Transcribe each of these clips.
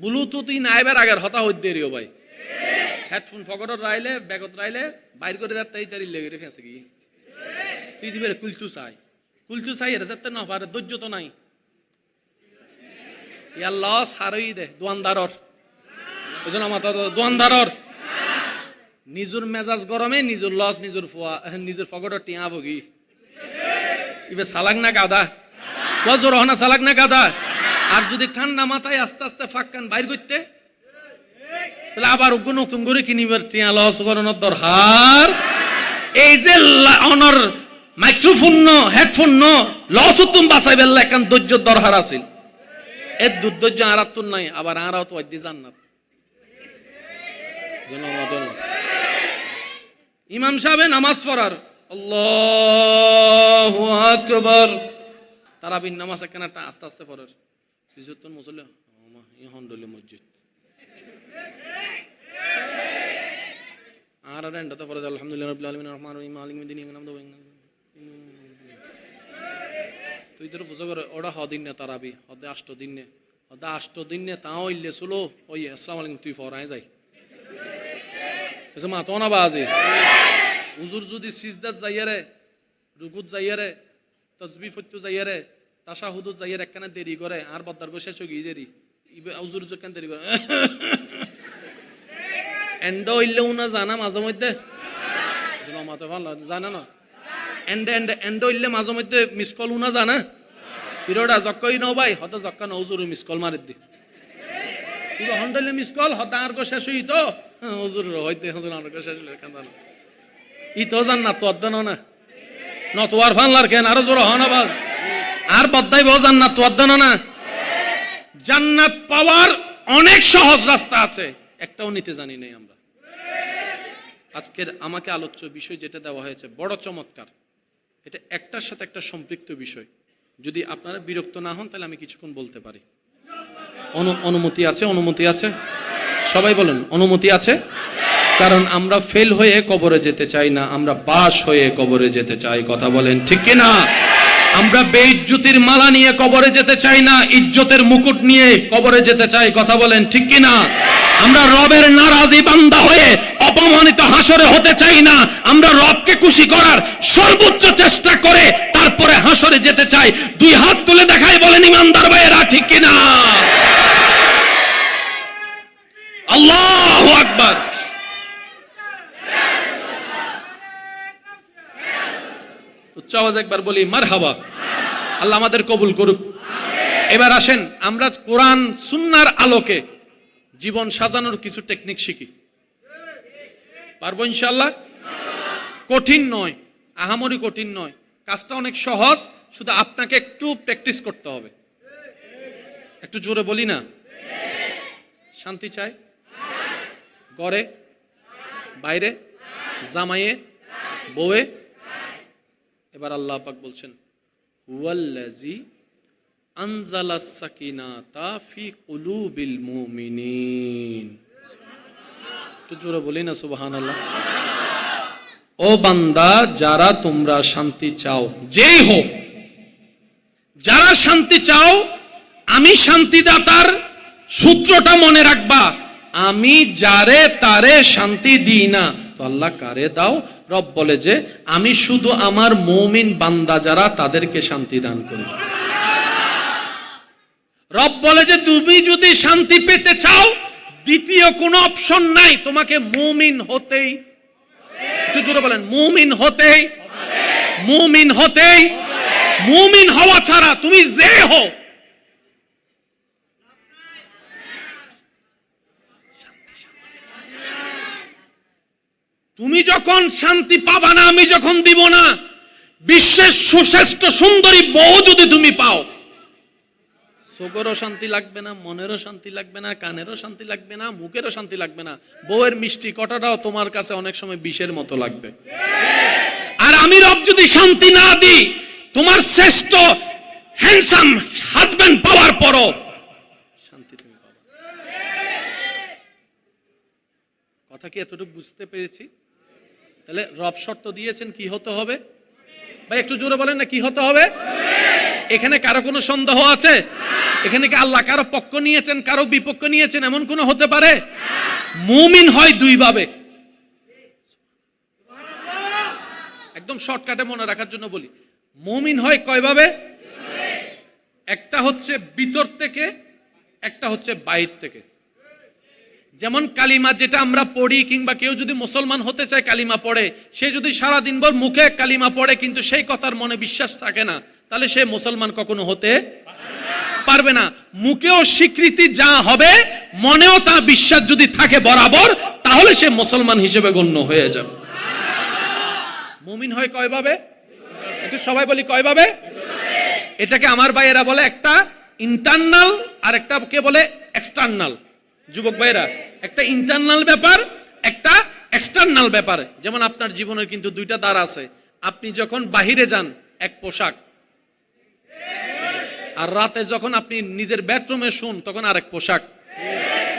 Bluetooth ই neighbour আগের হতা হইতে দেরিও ভাই। হেডফোন ফকটত রাইলে, ব্যাগত রাইলে, বাইর করে যাতে এই তারি লেগে ফেঁসে তুই দিবে কুলতু চাই। কুলতু চাই এর যাতে না পারে, ধৈর্য তো নাই। ইয়ার লস হারই দে, দোয়ানদারর। বুঝলো আমার দোয়ানদারর। নিজের মেজাজ গরমে, নিজের লস, নিজের নিজের ফকটর টিয়া ভগি। ইবে সালাক না গাদা বজর হনা সালাক না গাদা আর যদি ঠান্ডা মাথায় আস্তে আস্তে ফাক্কান বাইর করতে, তাহলে আবার উগ্র নতুন করে কিনিবার টিয়া লস করানোর দরকার এই যে অনর মাইক্রোফোন ন, হেডফোন ন, লস তুম বাঁচাই বেলা একান ধৈর্য দরকার আছিল এর দুর্ধৈর্য আর তুন নাই, আবার আরাও তো অদ্দি জান্নাত ইমাম সাহেব নামাজ পড়ার। আল্লাহু আকবার। তারাবির নামাজ একখানা আস্তে আস্তে পড়ার। সিজুত্তন মুসল্লি ই হন্ডলি মসজিদ আর আর এন্ডতে পড়ে আলহামদুলিল্লাহ রহমান রহিম মালিক মিদিন ইংনাম দো তুই তোর ফুজো করে ওটা হদিন নে তারাবি হদে আষ্ট দিন নে হদে আষ্ট দিন নে তাও ইল্লে চলো ওই আসসালামু আলাইকুম তুই ফরাই যাই এসে মাতো না বাজে উজুর যদি সিজদাত যাইয়ারে রুকুত যাইয়ারে তসবি ফত্যু যাইয়ারে তাশাহুদুত যাইয়ারে একখানে দেরি করে, আর বদ্দার শেষ গিয়ে দেরি। উজুর কেন দেরি করে? এন্ড ইল্লে উনা জানা মাঝে মধ্যে? জুনা ভালো জানা না? এন্ড এন্ড এন্ড ইল্লে মাঝে মধ্যে মিস কল উনা জানা? পিরোডা জক্কই নও ভাই, হতে জক্কা নও জরুরি মিস কল মারি দি। কিন্তু হন্ডলে মিস কল হতে আর গো শেষ হই তো হুজুর হইতে, হুজুর আর গো শেষ হইলে কান্দান ই তো জান না, তো অদ্দান না নতোয়ার ফানলার কেন, আরও জোর হন আবার আর বদ্দাই বহ জান্নাত তো অদ্দান না? জান্নাত পাওয়ার অনেক সহজ রাস্তা আছে। একটাও নিতে জানি নাই আমরা। আজকের আমাকে আলোচ্য বিষয় যেটা দেওয়া হয়েছে, বড় চমৎকার। এটা একটার সাথে একটা সম্পৃক্ত বিষয়। যদি আপনারা বিরক্ত না হন, তাহলে আমি কিছুক্ষণ বলতে পারি। অনু- অনুমতি আছে? অনুমতি আছে? সবাই বলেন, অনুমতি আছে? কারণ আমরা ফেল হয়ে কবরে যেতে চাই না, আমরা বাস হয়ে কবরে যেতে চাই। কথা বলেন ঠিক কি না আমরা বেইজ্জতির মালা নিয়ে কবরে যেতে চাই না, ইজ্জতের মুকুট নিয়ে কবরে যেতে চাই, কথা বলেন ঠিক কি না আমরা রবের নারাজি বান্দা হয়ে অপমানিত হাসরে হতে চাই না, আমরা রবকে খুশি করার সর্বোচ্চ চেষ্টা করে তারপরে হাসরে যেতে চাই। দুই হাত তুলে দেখাই বলেন ইমানদার ভাইয়েরা, ঠিক কিনা? আল্লাহু আকবার। উচ্চ একবার বলি, মারহাবা। আল্লাহ আমাদের কবুল করুক। এবার আসেন, আমরা কোরআন, সুন্নার আলোকে জীবন সাজানোর কিছু টেকনিক শিখি। পারব ইনশাল্লাহ কঠিন নয়, আহামরি কঠিন নয়। কাজটা অনেক সহজ, শুধু আপনাকে একটু প্র্যাকটিস করতে হবে। একটু জোরে বলি না? শান্তি চাই? গড়ে বাইরে? জামাইয়ে? বউয়ে? এবার আল্লাহ পাক বলছেন হুয়াল্লাজি আনজালাস সাকিনাতা ফি কুলুবিল মুমিনিন। একটু জোরে বলি না, সুবহানাল্লাহ। ও বান্দা, যারা তোমরা শান্তি চাও, যেই হোক, যারা শান্তি চাও, আমি শান্তিদাতার সূত্রটা মনে রাখবা, আমি যারে তারে শান্তি দিই না তো আল্লাহ কারে দাও? রব বলে যে, আমি শুধু আমার মৌমিন বান্দা যারা তাদেরকে শান্তি দান করি। রব বলে যে, তুমি যদি শান্তি পেতে চাও, দ্বিতীয় কোনো অপশন নাই। তোমাকে মুমিন হতেই একটু জোরে বলেন, মুমিন হতেই মুমিন হতেই মুমিন হওয়া ছাড়া তুমি যে হও তুমি যখন শান্তি পাবা না, আমি যখন দিব না, বিশ্বের সুশ্রেষ্ঠ সুন্দরী বউ যদি তুমি পাও চোখেরও শান্তি লাগবে না, মনেরও শান্তি লাগবে না, কানেরও শান্তি লাগবে না, মুখেরও শান্তি লাগবে না। বউয়ের মিষ্টি কটাটাও তোমার কাছে অনেক সময় বিষের মতো লাগবে। আর আমি রব যদি শান্তি না দিই, তোমার শ্রেষ্ঠ হ্যান্ডসাম হাজবেন্ড পাওয়ার পরও শান্তি তুমি পাবে। কথা কি এতটুকু বুঝতে পেরেছি? তাহলে রব শর্ত দিয়েছেন কি হতে হবে? ভাই, একটু জোরে বলেন না, কি হতে হবে? এখানে কারও কোনো সন্দেহ আছে? এখানে কি আল্লাহ কারও পক্ষ নিয়েছেন, কারও বিপক্ষ নিয়েছেন, এমন কোনো হতে পারে? মুমিন হয় দুই ভাবে একদম শর্টকাটে মনে রাখার জন্য বলি। মুমিন হয় কয়ভাবে? একটা হচ্ছে ভিতর থেকে, একটা হচ্ছে বাইর থেকে। যেমন কালিমা যেটা আমরা পড়ি, কিংবা কেউ যদি মুসলমান হতে চায় কালিমা পড়ে, সে যদি সারা দিনভর মুখে কালিমা পড়ে, কিন্তু সেই কথার মনে বিশ্বাস থাকে না, তাহলে সে মুসলমান কখনো হতে পারবে না। মুখেও স্বীকৃতি যা হবে, মনেও তা বিশ্বাস যদি থাকে বরাবর, তাহলে সে মুসলমান হিসেবে গণ্য হয়ে যাবে। মুমিন হয় কয়ভাবে একটু সবাই বলি কয়ভাবে এটাকে আমার ভাইয়েরা বলে একটা ইন্টারনাল আর একটা কে বলে এক্সটার্নাল যুবক ভাইয়েরা, একটা ইন্টারনাল ব্যাপার, একটা এক্সটার্নাল ব্যাপার। যেমন আপনার জীবনের কিন্তু দুইটা দ্বার আছে। আপনি যখন বাহিরে যান, এক পোশাক। আর রাতে যখন আপনি নিজের বেডরুমে শুন, তখন আরেক পোশাক।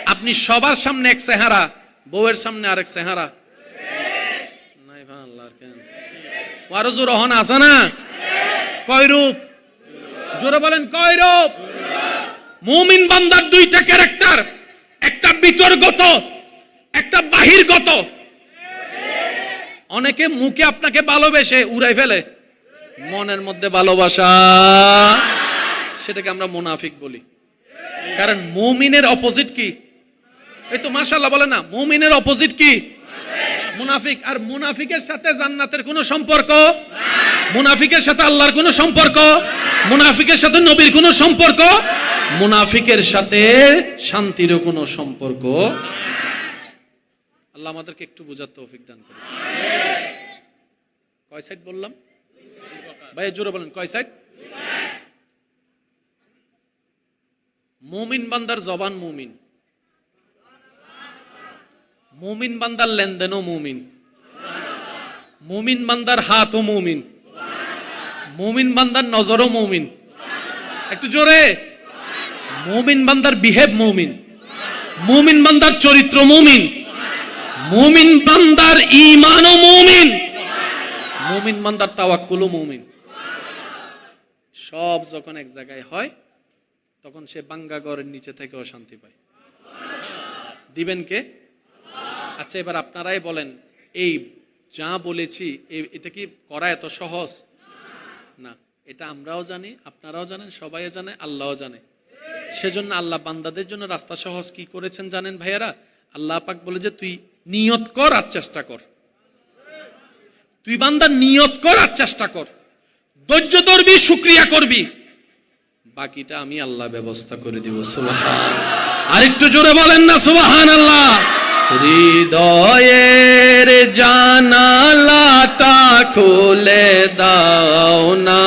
আপনি সবার সামনে এক চেহারা, বউয়ের সামনে আরেক চেহারা। নাই ভাই আল্লাহর কেন? আরও জোর হন আছে না? কয় রূপ জোরে বলেন কয় রূপ মুমিন বান্দার দুইটা ক্যারেক্টার বিতর্গত, একটা বাহিরগত। অনেকে মুখে আপনাকে ভালোবেসে উড়াই ফেলে, মনের মধ্যে ভালোবাসা, সেটাকে আমরা মুনাফিক বলি। কারণ মুমিনের অপোজিট কি? এই তো মাশাআল্লাহ বলে না, মুমিনের অপোজিট কি? মুনাফিক, আর মুনাফিকের সাথে জান্নাতের কোনো সম্পর্ক? মুনাফিকের সাথে আল্লাহর কোনো সম্পর্ক? মুনাফিকের সাথে নবীর কোনো সম্পর্ক? মুনাফিকের সাথে শান্তিরও কোনো সম্পর্ক? আল্লাহ আমাদেরকে একটু বোঝার তৌফিক দান করে কয় সাইড বললাম? ভাই, জোরে বলেন, কয় সাইড? মুমিন বান্দার জবান মুমিন। মুমিন বান্দার লেনদেনও মুমিন। মুমিন বান্দার হাতও মুমিন। মুমিন বান্দার নজরও মুমিন। একটু জোরে। মুমিন বান্দার বিহেভ মুমিন। মুমিন বান্দার চরিত্র মুমিন। মুমিন বান্দার ইমানও মুমিন। মুমিন বান্দার তাওয়াক্কুলও মুমিন। সব যখন এক জায়গায় হয়, তখন সে বাঙ্গা ঘরের নিচে থেকে অশান্তি পায়। দিবেন কে? আচ্ছা এবার আপনারাই বলেন, এই যা বলেছি এটা কি করা এত সহজ? না, এটা আমরাও জানি, আপনারাও জানেন সবাই জানে, আল্লাহও জানে। সেজন্য আল্লাহ বান্দাদের জন্য রাস্তা সহজ কি করেছেন জানেন ভাইয়ারা? আল্লাহ পাক বলে যে, তুই নিয়ত কর আর চেষ্টা কর। তুই বান্দা নিয়ত কর আর চেষ্টা কর। ধৈর্য ধরবি, শুক্রিয়া করবি। বাকিটা আমি আল্লাহ ব্যবস্থা করে দিব, সুবহান। আর একটু জোরে বলেন না সুবহান আল্লাহ হৃদয়ের জানালাতা খুলে দাও না।